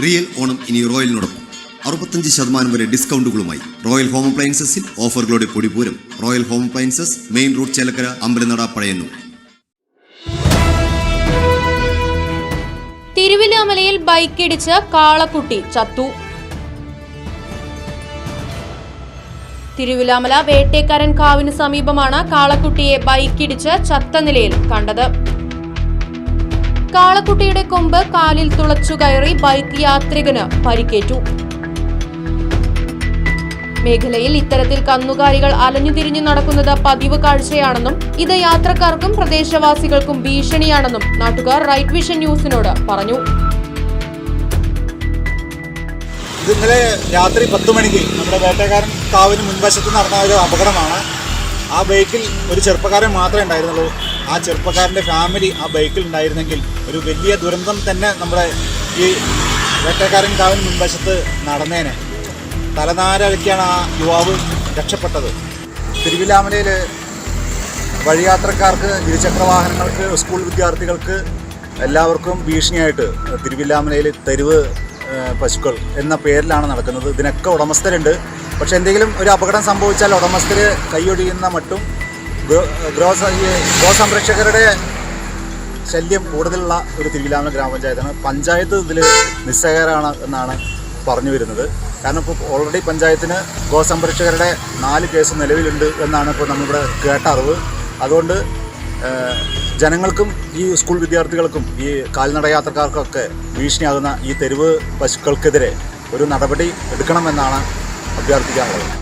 Real Onam ഇനി റോയലിനോടൊപ്പം. അറുപത്തഞ്ച് ശതമാനം വരെ ഡിസ്കൗണ്ടുകളുമായി റോയൽ ഹോം അപ്ലയൻസസിൽ ഓഫറുകളുടെ പൊടിപൂരം royal home appliances main road Chelakkara അമ്പലനട പഴയന്നൂർ. തിരുവില്ലാമലയിൽ ബൈക്കിടിച്ച് കാളക്കുട്ടി ചത്തു. തിരുവിലാമല വേട്ടേക്കാരൻ കാവിന് സമീപമാണ് കാളക്കുട്ടിയെ ബൈക്കിടിച്ച് ചത്ത നിലയിൽ കണ്ടത്. കാളക്കുട്ടിയുടെ കൊമ്പ് കാലിൽ തുളച്ചു കയറി ബൈക്ക് യാത്രികന് പരിക്കേറ്റു. മേഖലയിൽ ഇത്തരത്തിൽ കന്നുകാലികൾ അലഞ്ഞുതിരിഞ്ഞു നടക്കുന്നത് പതിവ് കാഴ്ചയാണെന്നും ഇത് യാത്രക്കാർക്കും പ്രദേശവാസികൾക്കും ഭീഷണിയാണെന്നും നാട്ടുകാർ റൈറ്റ് വിഷൻ ന്യൂസിനോട് പറഞ്ഞു. ഇന്നലെ രാത്രി പത്ത് മണിക്ക് നമ്മുടെ വേട്ടക്കാരൻ കാവിന് മുൻവശത്ത് നടന്ന ഒരു അപകടമാണ്. ആ ബൈക്കിൽ ഒരു ചെറുപ്പക്കാരൻ മാത്രമേ ഉണ്ടായിരുന്നുള്ളൂ. ആ ചെറുപ്പക്കാരന്റെ ഫാമിലി ആ ബൈക്കിൽ ഉണ്ടായിരുന്നെങ്കിൽ ഒരു വലിയ ദുരന്തം തന്നെ നമ്മുടെ ഈ വേട്ടക്കാരൻ കാവിന് മുൻവശത്ത് നടന്നേനെ. തലനാരൊക്കെയാണ് ആ യുവാവ് രക്ഷപ്പെട്ടത്. തിരുവില്ലാമലയിൽ വഴിയാത്രക്കാർക്ക് ഇരുചക്ര വാഹനങ്ങൾക്ക് സ്കൂൾ വിദ്യാർത്ഥികൾക്ക് എല്ലാവർക്കും ഭീഷണിയായിട്ട് തിരുവില്ലാമലയിൽ തെരുവ് പശുക്കൾ എന്ന പേരിലാണ് നടക്കുന്നത്. ഇതിനൊക്കെ ഉടമസ്ഥരുണ്ട്. പക്ഷെ എന്തെങ്കിലും ഒരു അപകടം സംഭവിച്ചാൽ ഉടമസ്ഥർ കൈയൊഴിയുന്ന മട്ടും ഗോസംരക്ഷകരുടെ ശല്യം കൂടുതലുള്ള ഒരു തിരുവിലാമ ഗ്രാമപഞ്ചായത്താണ്. പഞ്ചായത്ത് ഇതിൽ നിസ്സഹകരമാണ് എന്നാണ് പറഞ്ഞു വരുന്നത്. കാരണം ഇപ്പോൾ ഓൾറെഡി പഞ്ചായത്തിന് ഗോസംരക്ഷകരുടെ നാല് കേസ് നിലവിലുണ്ട് എന്നാണ് ഇപ്പോൾ നമ്മളിവിടെ കേട്ട അറിവ്. അതുകൊണ്ട് ജനങ്ങൾക്കും ഈ സ്കൂൾ വിദ്യാർത്ഥികൾക്കും ഈ കാൽനട യാത്രക്കാർക്കൊക്കെ ഭീഷണിയാകുന്ന ഈ തെരുവ് പശുക്കൾക്കെതിരെ ഒരു നടപടി എടുക്കണമെന്നാണ് അഭ്യർത്ഥിക്കാനുള്ളത്.